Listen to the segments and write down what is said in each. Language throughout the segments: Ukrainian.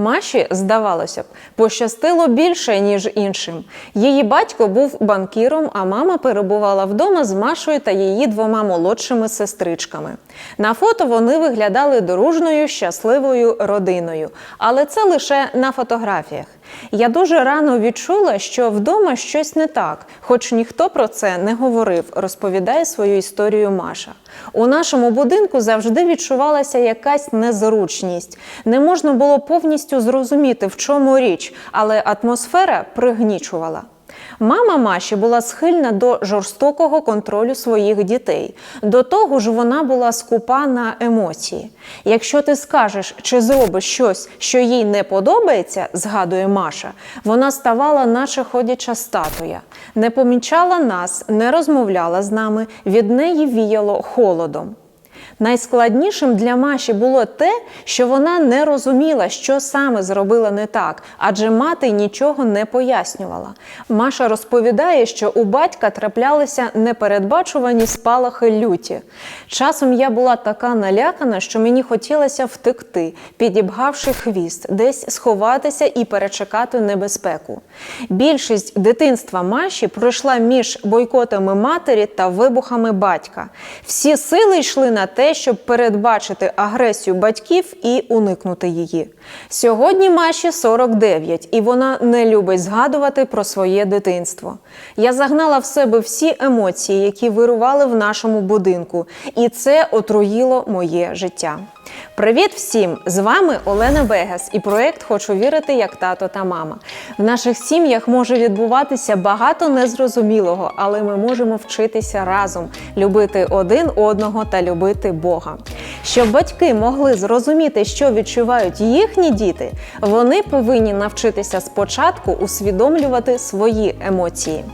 Маші, здавалося б, пощастило більше, ніж іншим. Її батько був банкіром, а мама перебувала вдома з Машою та її двома молодшими сестричками. На фото вони виглядали дружною, щасливою родиною, але це лише на фотографіях. Я дуже рано відчула, що вдома щось не так, хоч ніхто про це не говорив, розповідає свою історію Маша. У нашому будинку завжди відчувалася якась незручність. Не можна було повністю зрозуміти, в чому річ, але атмосфера пригнічувала. Мама Маші була схильна до жорстокого контролю своїх дітей. До того ж, вона була скупа на емоції. Якщо ти скажеш чи зробиш щось, що їй не подобається, згадує Маша, вона ставала, наче ходяча статуя, не помічала нас, не розмовляла з нами, від неї віяло холодом. Найскладнішим для Маші було те, що вона не розуміла, що саме зробила не так, адже мати нічого не пояснювала. Маша розповідає, що у батька траплялися непередбачувані спалахи люті. Часом я була така налякана, що мені хотілося втекти, підібгавши хвіст, десь сховатися і перечекати небезпеку. Більшість дитинства Маші пройшла між бойкотами матері та вибухами батька. Всі сили йшли на те, щоб передбачити агресію батьків і уникнути її. Сьогодні Маші 49, і вона не любить згадувати про своє дитинство. Я загнала в себе всі емоції, які вирували в нашому будинку, і це отруїло моє життя. Привіт всім! З вами Олена Бегас і проект Хочу вірити як тато та мама. В наших сім'ях може відбуватися багато незрозумілого, але ми можемо вчитися разом, любити один одного та любити Бога. Щоб батьки могли зрозуміти, що відчувають їхні діти, вони повинні навчитися спочатку усвідомлювати свої емоції.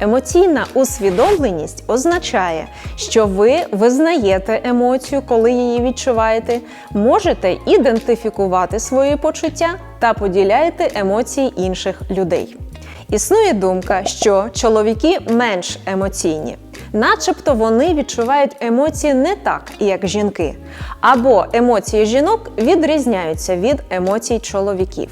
Емоційна усвідомленість означає, що ви визнаєте емоцію, коли її відчуваєте, можете ідентифікувати свої почуття та поділяєте емоції інших людей. Існує думка, що чоловіки менш емоційні, начебто вони відчувають емоції не так, як жінки, або емоції жінок відрізняються від емоцій чоловіків.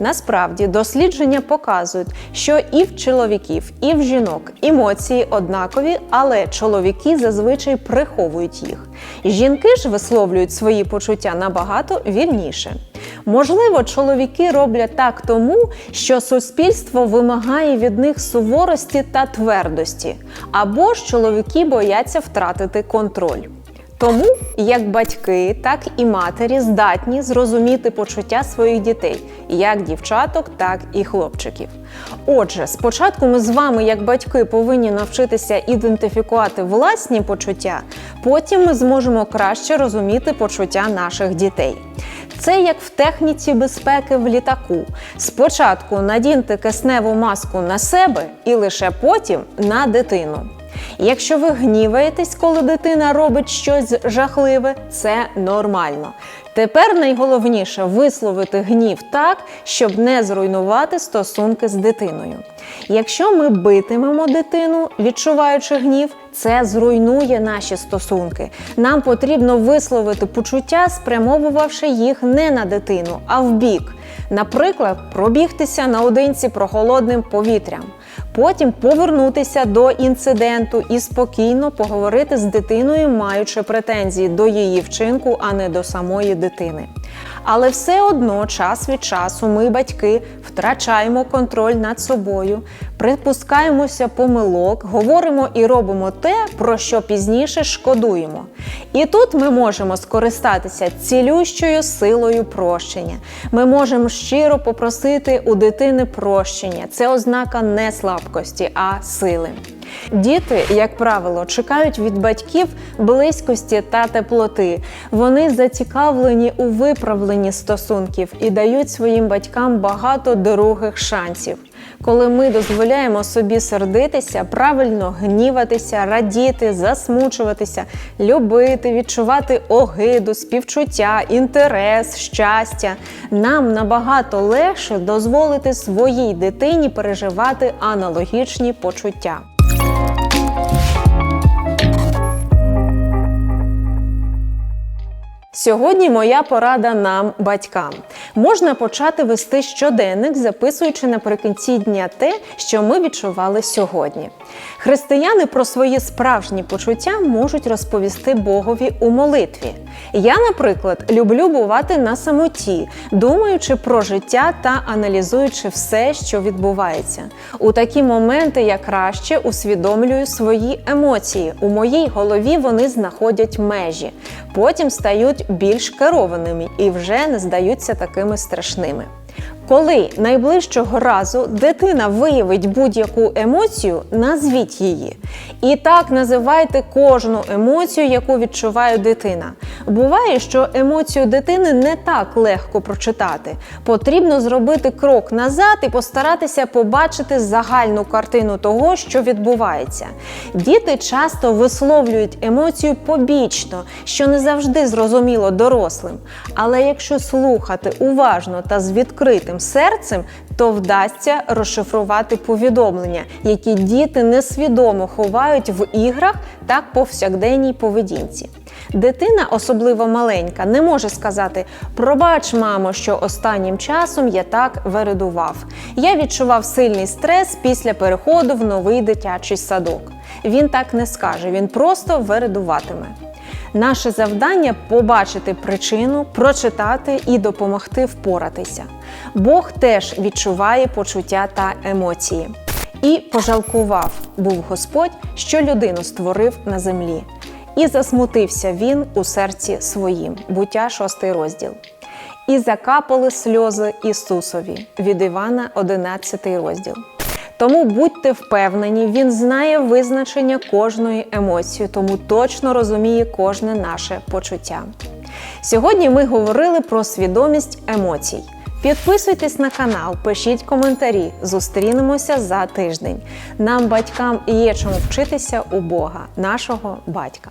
Насправді дослідження показують, що і в чоловіків, і в жінок емоції однакові, але чоловіки зазвичай приховують їх. Жінки ж висловлюють свої почуття набагато вільніше. Можливо, чоловіки роблять так тому, що суспільство вимагає від них суворості та твердості, або ж чоловіки бояться втратити контроль. Тому як батьки, так і матері здатні зрозуміти почуття своїх дітей, як дівчаток, так і хлопчиків. Отже, спочатку ми з вами, як батьки, повинні навчитися ідентифікувати власні почуття, потім ми зможемо краще розуміти почуття наших дітей. Це як в техніці безпеки в літаку. Спочатку надіньте кисневу маску на себе і лише потім на дитину. Якщо ви гніваєтесь, коли дитина робить щось жахливе, це нормально. Тепер найголовніше висловити гнів так, щоб не зруйнувати стосунки з дитиною. Якщо ми битимемо дитину, відчуваючи гнів, це зруйнує наші стосунки. Нам потрібно висловити почуття, спрямовувавши їх не на дитину, а в бік. Наприклад, пробігтися наодинці прохолодним повітрям. Потім повернутися до інциденту і спокійно поговорити з дитиною, маючи претензії до її вчинку, а не до самої дитини. Але все одно час від часу ми, батьки, втрачаємо контроль над собою, припускаємося помилок, говоримо і робимо те, про що пізніше шкодуємо. І тут ми можемо скористатися цілющою силою прощення. Ми можемо щиро попросити у дитини прощення. Це ознака не слабкості, а сили. Діти, як правило, чекають від батьків близькості та теплоти. Вони зацікавлені у виправленні стосунків і дають своїм батькам багато дорогих шансів. Коли ми дозволяємо собі сердитися, правильно гніватися, радіти, засмучуватися, любити, відчувати огиду, співчуття, інтерес, щастя, нам набагато легше дозволити своїй дитині переживати аналогічні почуття. Сьогодні моя порада нам, батькам. Можна почати вести щоденник, записуючи наприкінці дня те, що ми відчували сьогодні. Християни про свої справжні почуття можуть розповісти Богові у молитві. Я, наприклад, люблю бувати на самоті, думаючи про життя та аналізуючи все, що відбувається. У такі моменти я краще усвідомлюю свої емоції. У моїй голові вони знаходять межі, потім стають більш керованими і вже не здаються такими страшними. Коли найближчого разу дитина виявить будь-яку емоцію, назвіть її. І так називайте кожну емоцію, яку відчуває дитина. Буває, що емоцію дитини не так легко прочитати. Потрібно зробити крок назад і постаратися побачити загальну картину того, що відбувається. Діти часто висловлюють емоцію побічно, що не завжди зрозуміло дорослим. Але якщо слухати уважно та з відкритим серцем, то вдасться розшифрувати повідомлення, які діти несвідомо ховають в іграх та повсякденній поведінці. Дитина, особливо маленька, не може сказати: Пробач, мамо, що останнім часом я так вередував. Я відчував сильний стрес після переходу в новий дитячий садок. Він так не скаже, він просто вередуватиме. Наше завдання побачити причину, прочитати і допомогти впоратися. Бог теж відчуває почуття та емоції. І пожалкував був Господь, що людину створив на землі. І засмутився він у серці своїм. Буття 6 розділ. І закапали сльози Ісусові від Івана 11 розділ. Тому будьте впевнені, він знає визначення кожної емоції, тому точно розуміє кожне наше почуття. Сьогодні ми говорили про свідомість емоцій. Підписуйтесь на канал, пишіть коментарі. Зустрінемося за тиждень. Нам, батькам, є чому вчитися у Бога, нашого батька.